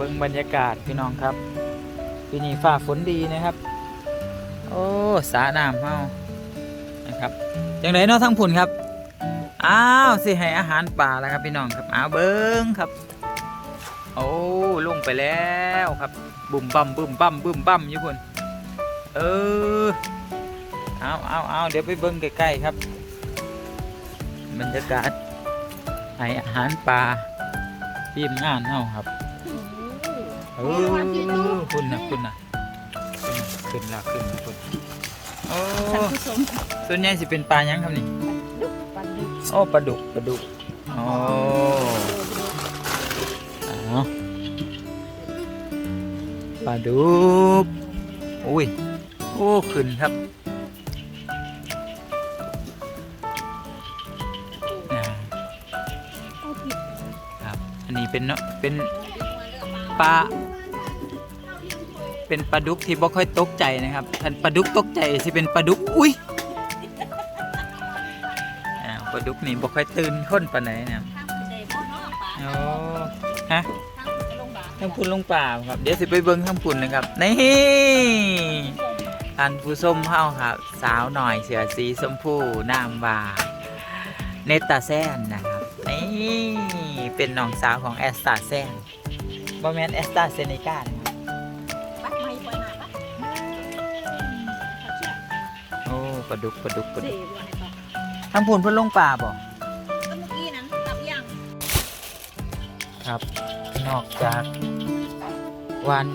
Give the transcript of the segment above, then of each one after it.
เบิ่งบรรยากาศพี่น้องครับปีนี้ฟ้าฝนดีนะครับ โอ้สาน้ำเฮานะครับจังไดเนาะทั้งผุนครับอ้าวสิให้อาหารป่าแล้วครับพี่น้องครับอ้าวเบิ้งครับ โอ้ลงไปแล้วครับบุ่มบั่มบุ่มบั่มบุ่มบั่มอยู่พุ่นเออเอาเอาเอาเดี๋ยวไปเบิ้งใกล้ๆครับบรรยากาศให้อาหารปลาทีมงานเฮาครับ เออคุณนะคุณนะขึ้นละขึ้นละขึ้นโอ้ท่านผู้ชมส่วนใหญ่สิเป็นปลาหยังครับนี่ปันดึกโอ้ปลาดุกปลาดุกโอ้เอาปลาดุกอุ้ยโอ้ขึ้นครับอ่าครับอันนี้เป็นเนาะเป็นปลา เป็นปลาดุกที่บ่ค่อยตกใจนะครับท่านปลาดุกตกใจสิเป็นปลาดุกอุ้ยอ่าปลาดุกนี่บ่ค่อยตื่นคนปานไหนนะครับโอ้ฮะทั้งพุ่นลงป่าครับ เดี๋ยวสิไปเบิ่งทั้งพุ่นนะครับนี่ท่านผู้ชมเฮาครับ สาวหน่อยเสือสีชมพูนามว่าเนตาแซนนะครับนี่เป็นน้องสาวของแอสตาแซนบ่แม่นแอสตาเซเนกานะ ปลาดุกปลาดุกปลาเสีดุกยวันไหนต่อทางพูนเพิ่นลงป่าบ่ก็เมื่อกี้นั้นกลับยังครับ นอกจากวัน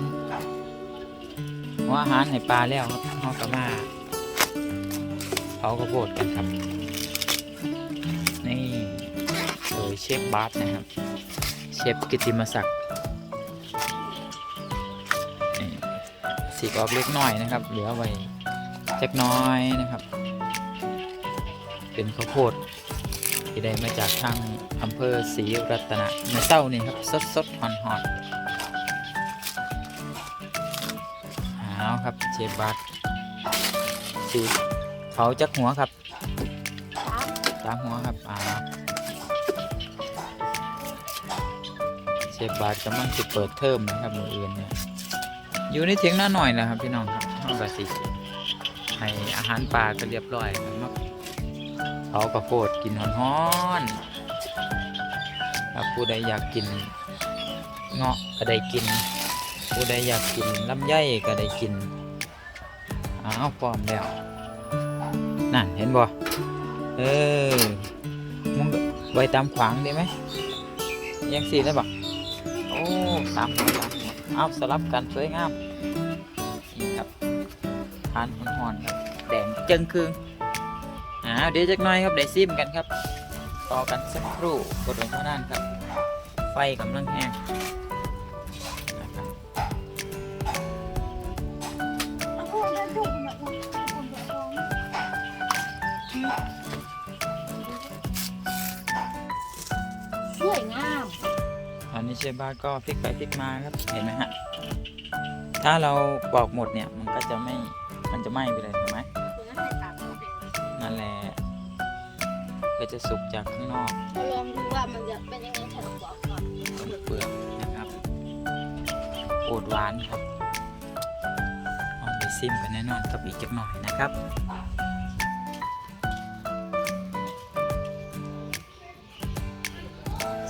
หัวอาหารให้ปลาแล้วครับเฮาก็มาเผากระโพดกันครับนี่โดยเชฟบาร์สนะครับ เชฟกิติมศักดิ์นี่สีกออกเล็กน้อยนะครับ เหลือไว้ จักน้อยนะครับ เป็นข้าวโพดที่ได้มาจากทางอำเภอศรีรัตนะเมื่อเช้านี่ครับสดสดหอนหอนเอาครับเชฟบัตสีเขาจักหัวครับสามหัวครับอ่าเชฟบัตกำลังจะเปิดเทอมนะครับมืออื่นเนี่ยอยู่ในเถียงหน้าหน่อยนะครับพี่น้องครับห้องกสิ ให้อาหารปลาก็เรียบร้อยครับเขากระโพดกินฮ้อนๆถ้าผู้ใดอยากกินเงาะก็ได้กิน ผู้ใดอยากกินลำไยก็ได้กินอ้าวพร้อมแล้วนั่นเห็นบ่เออมึงไว้ตามขวางได้ไหมยังสีได้บ่โอ้สามหัวามหัวเอาสลับกันสวยงาม ทานฮ้อนๆครับแดงจึงคืงอ่าเดี๋ยวจักหน่อยครับได้ซิมกันครับต่อกันสักครู่กดลงเท่านั้นครับ ไฟกำลังแห้งนะครับสวยงามตอนนี้เชฟบ้าก็พลิกไปพลิกมาครับเห็นไหมฮะถ้าเราปอกหมดเนี่ยมันก็จะไม่ มันจะไหม้ไปเลยเห็นไหมนั่นแหละก็จะสุกจากข้างนอกลองดูว่ามันจะเป็นยังไงฉันบอกก่อนตรงเปลือกนะครับโอดหวานครับเอาไปซิมกันแน่นอนกับอีกจักหน่อยนะครับ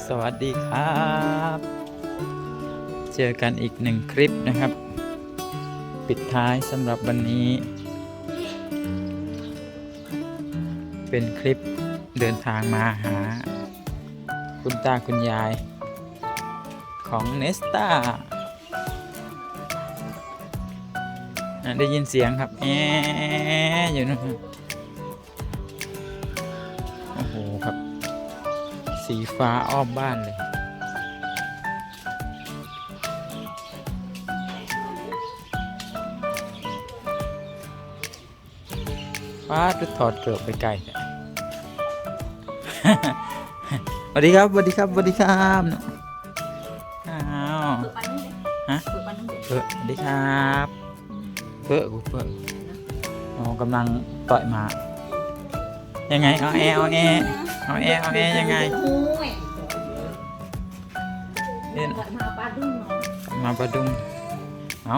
สวัสดีครับ เจอกันอีกหนึ่งคลิปนะครับ ปิดท้ายสำหรับวันนี้ เป็นคลิปเดินทางมาหา คุณตาคุณยายของเนสตาได้ยินเสียงครับ แออยู่นู่นครับโอ้โหครับ สีฟ้าอ้อมบ้านเลย ฟ้าจะถอดเกือบไปไกลเนี่ยสวัสดีครับสวัสดีครับสวัสดีครับอ้าวเปิดปันนึงฮะเปิดปันนึงเพื่อสวัสดีครับเพื่อกูเพื่ออ๋อกำลังต่อยหมา ยังไงเอาแอร์เอาแอร์เอาแอร์เอาแอร์ยังไงโอ้ยเนี่ยเปิดมาปลาดุ้งเนาะมาประดุงเอา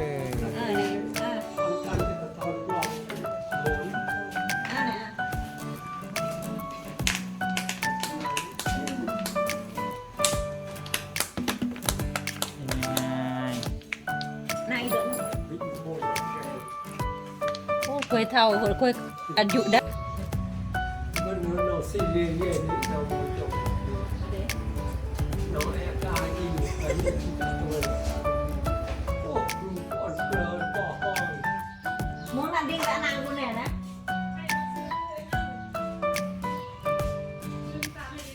ยเท่าเคยอายุได้มันเหมือนเราสี่เรียนเรียนนี่เราไม่จบน้องแอบตายอีกอันนี้ตัวโอ้ดูก่อนเกลือก่อห้องมองนั่นดิ้งกับนางกูเนี่ยนะ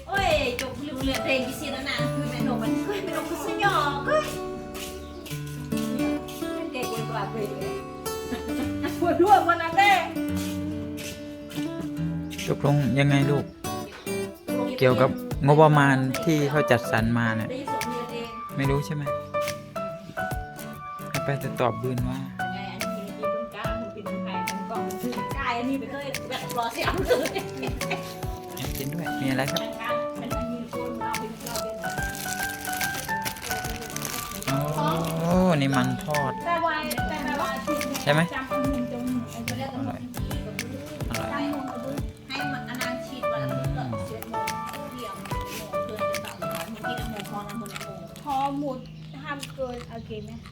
โอ้ยจบลืมเลือดเพลงที่ซีแล้วนาง ว่าเพลงเลยปวดหัวมันนะแม่ตกลงยังไงลูก เกี่ยวกับงบประมาณที่เขาจัดสรรมาเนี่ยได้ยินเสียงเรียนเองไม่รู้ใช่ไหมให้ไปจะตอบบืนว่า ยังไงอันนี้มีเป็นก้าวมันเป็นไทยเป็นกล่องคือกายอันนี้ไปเคยแบบรอเสียงเลยกินด้วย มีอะไรครับเป็นการเป็นอันนี้คนเราเป็นเราเป็นโอ้นี่มันทอดแต่ว่าแต่ว่าใช่ไหมจำ ง